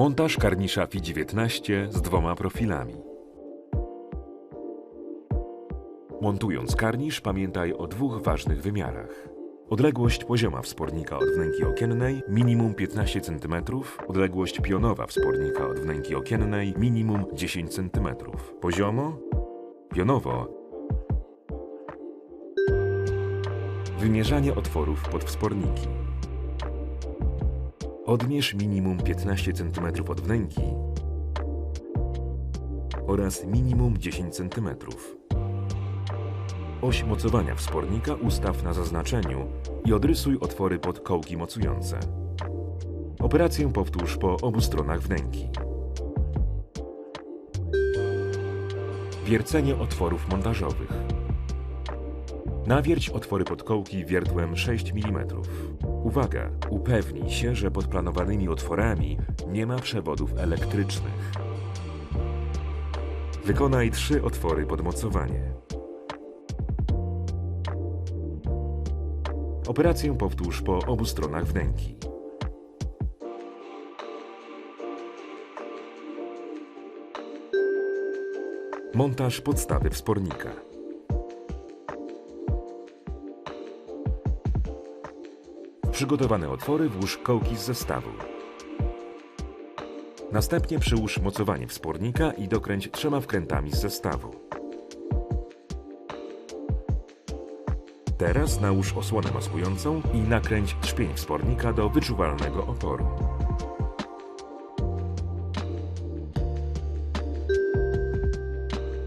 Montaż karnisza FI-19 z dwoma profilami. Montując karnisz pamiętaj o dwóch ważnych wymiarach. Odległość pozioma wspornika od wnęki okiennej minimum 15 cm, odległość pionowa wspornika od wnęki okiennej minimum 10 cm. Poziomo, pionowo Wymierzanie otworów pod wsporniki. Odmierz minimum 15 cm od wnęki oraz minimum 10 cm. Oś mocowania wspornika ustaw na zaznaczeniu i odrysuj otwory pod kołki mocujące. Operację powtórz po obu stronach wnęki. Wiercenie otworów montażowych. Nawierć otwory pod kołki wiertłem 6 mm. Uwaga! Upewnij się, że pod planowanymi otworami nie ma przewodów elektrycznych. Wykonaj trzy otwory pod mocowanie. Operację powtórz po obu stronach wnęki. Montaż podstawy wspornika. Przygotowane otwory włóż kołki z zestawu. Następnie przyłóż mocowanie wspornika i dokręć trzema wkrętami z zestawu. Teraz nałóż osłonę maskującą i nakręć trzpień wspornika do wyczuwalnego oporu.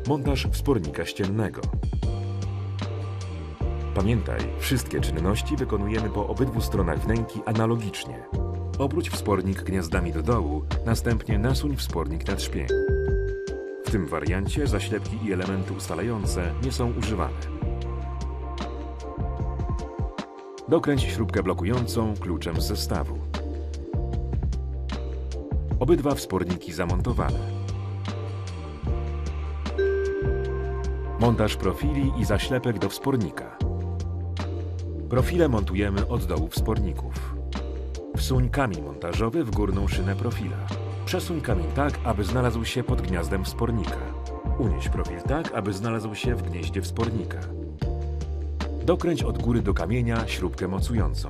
Montaż wspornika ściennego. Pamiętaj, wszystkie czynności wykonujemy po obydwu stronach wnęki analogicznie. Obróć wspornik gniazdami do dołu, następnie nasuń wspornik na trzpień. W tym wariancie zaślepki i elementy ustalające nie są używane. Dokręć śrubkę blokującą kluczem z zestawu. Obydwa wsporniki zamontowane. Montaż profili i zaślepek do wspornika. Profile montujemy od dołu wsporników. Wsuń kamień montażowy w górną szynę profila. Przesuń kamień tak, aby znalazł się pod gniazdem wspornika. Unieś profil tak, aby znalazł się w gnieździe wspornika. Dokręć od góry do kamienia śrubkę mocującą.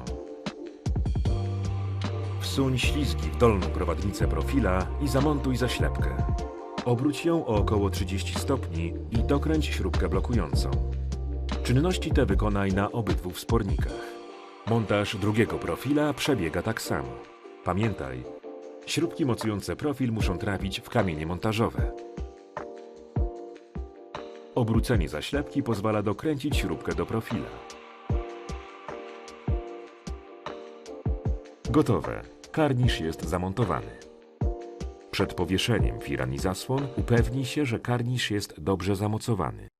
Wsuń ślizgi w dolną prowadnicę profila i zamontuj zaślepkę. Obróć ją o około 30 stopni i dokręć śrubkę blokującą. Czynności te wykonaj na obydwu wspornikach. Montaż drugiego profila przebiega tak samo. Pamiętaj, śrubki mocujące profil muszą trafić w kamienie montażowe. Obrócenie zaślepki pozwala dokręcić śrubkę do profila. Gotowe. Karnisz jest zamontowany. Przed powieszeniem firan i zasłon upewnij się, że karnisz jest dobrze zamocowany.